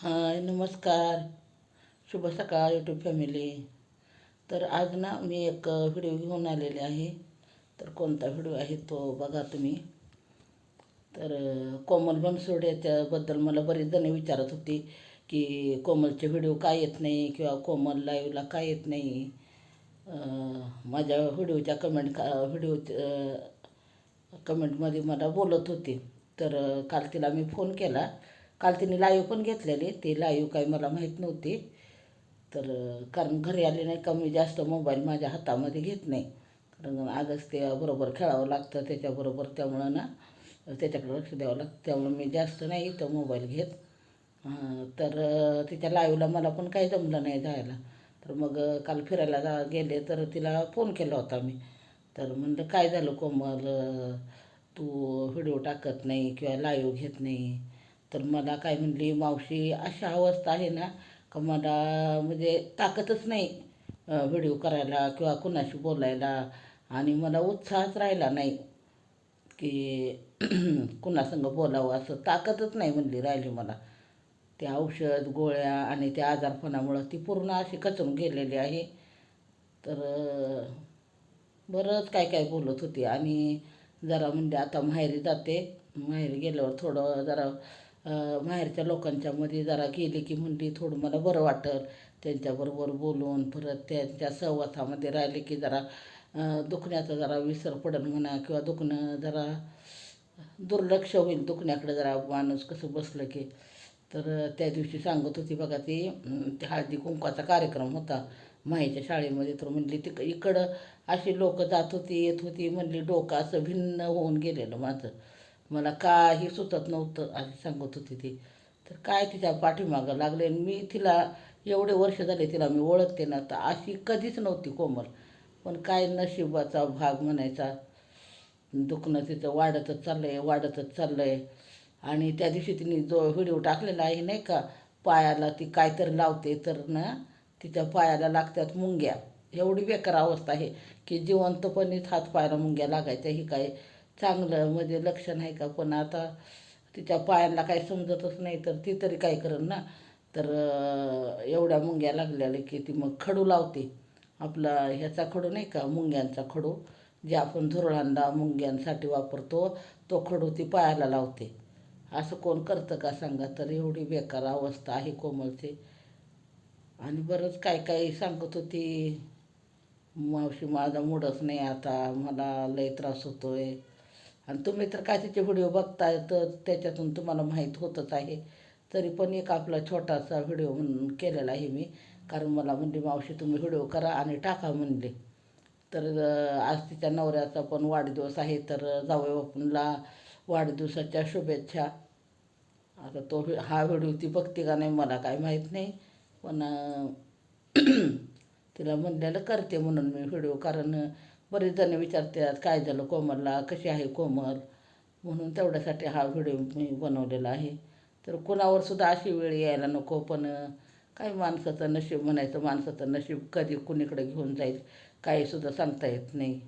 हाय नमस्कार. शुभ सकाळ यूट्यूब फॅमिली तर आज ना मी एक व्हिडिओ घेऊन आलेले आहे. तर कोणता व्हिडिओ आहे तो बघा तुम्ही. तर कोमल बनसोड याच्याबद्दल मला बरेच जण विचारत होते की कोमलचे व्हिडिओ काय येत नाही किंवा कोमल लाईव्हला काय येत नाही. माझ्या व्हिडिओच्या कमेंट का व्हिडिओ कमेंटमध्ये मला बोलत होते. तर काल तिला मी फोन केला. काल तिने लाईव्ह पण घेतलेली. ते लाईव्ह काही मला माहीत नव्हते. तर कारण घरी आले नाही का मी जास्त मोबाईल माझ्या हातामध्ये घेत नाही. कारण आजच ते बरोबर खेळावं लागतं त्याच्याबरोबर त्यामुळं ना त्याच्याकडे लक्ष द्यावं लागतं. त्यामुळं मी जास्त नाही इथं मोबाईल घेत. तर तिच्या लाईव्हला मला पण काही जमलं नाही जायला. तर मग काल फिरायला जा गेले तर तिला फोन केला होता मी. तर म्हणलं काय झालं कोमल? तू व्हिडिओ टाकत नाही किंवा लाईव्ह घेत नाही. तर मला काय म्हणली मावशी अशा अवस्था आहे ना का मला म्हणजे ताकदच नाही व्हिडिओ करायला किंवा कुणाशी बोलायला आणि मला उत्साहच राहिला नाही की कुणासंग बोलावं असं ताकदच नाही म्हणली राहिली मला. ते औषध गोळ्या आणि त्या आजारपणामुळं ती पूर्ण अशी कचरून गेलेली आहे. तर बरंच काय काय बोलत होती आणि जरा म्हणजे आता माहेरी जाते. माहेरी गेल्यावर थोडं जरा माहेरच्या लोकांच्यामध्ये जरा गेले की म्हणली थोडं मला बरं वाटल. त्यांच्याबरोबर बोलून परत त्यांच्या सहवासामध्ये राहिले की जरा दुखण्याचा जरा विसर पडेल म्हणा किंवा दुखणं जरा दुर्लक्ष होईल दुखण्याकडे जरा माणूस कसं बसलं की. तर त्या दिवशी सांगत होती बघा ती हळदी कुंकवाचा कार्यक्रम होता माहीच्या शाळेमध्ये. तर म्हणली तिक इकडं अशी लोकं जात होती येत होती म्हणली डोकं असं भिन्न होऊन गेलेलं माझं. मला काही सुचत नव्हतं अशी सांगत होती ती. तर काय तिच्या पाठीमागं लागले मी तिला एवढे वर्ष झाले तिला मी ओळखते ना तर अशी कधीच नव्हती कोमल. पण काय नशिबाचा भाग म्हणायचा. दुखणं तिचं वाढतच चाललं आहे वाढतच चाललं आहे आणि त्या दिवशी तिने जो व्हिडिओ टाकलेला आहे नाही का पायाला ती काहीतरी लावते तर ना तिच्या पायाला लागतात मुंग्या. एवढी बेकार अवस्था आहे की जिवंतपणीच हात पायाला मुंग्या लागायच्या ही काय चांगलं म्हणजे लक्ष नाही का पण आता तिच्या पायांना काही समजतच नाही तर ती तरी काय करेल ना? तर एवढ्या मुंग्या लागलेल्या की ती मग खडू लावते. आपला ह्याचा खडू नाही का मुंग्यांचा खडू जे आपण धुरळांना मुंग्यांसाठी वापरतो तो खडू ती पायाला लावते. असं कोण करतं का सांगा? तर एवढी बेकार अवस्था आहे कोमलची. आणि बरंच काय काय सांगत होती. मावशी माझा मूडच नाही आता. मला लय त्रास होतो आहे आणि तुम्ही तर काय त्याचे व्हिडिओ बघताय तर त्याच्यातून तुम्हाला माहीत होतच आहे. तरी पण एक आपला छोटासा व्हिडिओ म्हणून केलेला आहे मी. कारण मला म्हणली मावशी तुम्ही व्हिडिओ करा आणि टाका म्हणले. तर आज तिच्या नवऱ्याचा पण वाढदिवस आहे तर जावई बापूनला वाढदिवसाच्या शुभेच्छा. आता तो हा व्हिडिओ ती बघते का नाही मला काय माहीत नाही. पण तिला म्हणलेलं करते म्हणून मी व्हिडिओ कारण बरेच जण विचारतात काय झालं कोमलला? कशी आहे कोमल? म्हणून तेवढ्यासाठी हा व्हिडिओ मी बनवलेला आहे. तर कोणावर सुद्धा अशी वेळ यायला नको पण काय माणसाचं नशीब म्हणायचं माणसाचं नशीब कधी कुणीकडे घेऊन जाईल काहीसुद्धा सांगता येत नाही.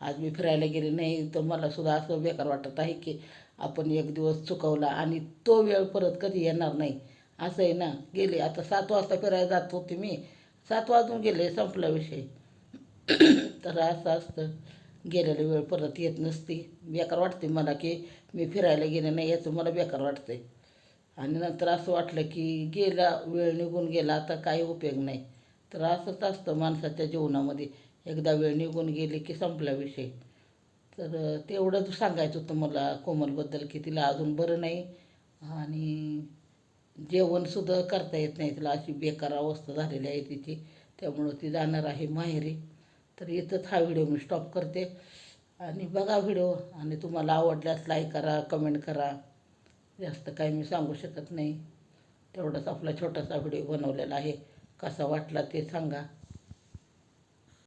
आज मी फिरायला गेले नाही तर मला सुद्धा असं बेकार वाटत आहे की आपण एक दिवस चुकवला आणि तो वेळ परत कधी येणार नाही. असं आहे ना? गेले आता सात वाजता फिरायला जात होते मी. सात वाजून गेले संपला विषय. तर असं असतं. गेलेली वेळ परत येत नसती. बेकार वाटते मला की मी फिरायला गेले नाही याचं मला बेकार वाटते आणि नंतर असं वाटलं की गेला वेळ निघून गेला आता काही उपयोग नाही. तर असंच असतं माणसाच्या जीवनामध्ये. एकदा वेळ निघून गेली की संपला विषय. तर तेवढंच सांगायचं होतं मला कोमलबद्दल की तिला अजून बरं नाही आणि जेवणसुद्धा करता येत नाही. तिला अशी बेकार अवस्था झालेली आहे तिची. त्यामुळं ती जाणार आहे माहेरी. तर इथंच हा व्हिडिओ मी स्टॉप करते. आणि बघा व्हिडिओ आणि तुम्हाला आवडल्यास लाईक करा कमेंट करा. जास्त काही मी सांगू शकत नाही. तेवढाच आपला छोटासा व्हिडिओ बनवलेला आहे. कसा वाटला ते सांगा.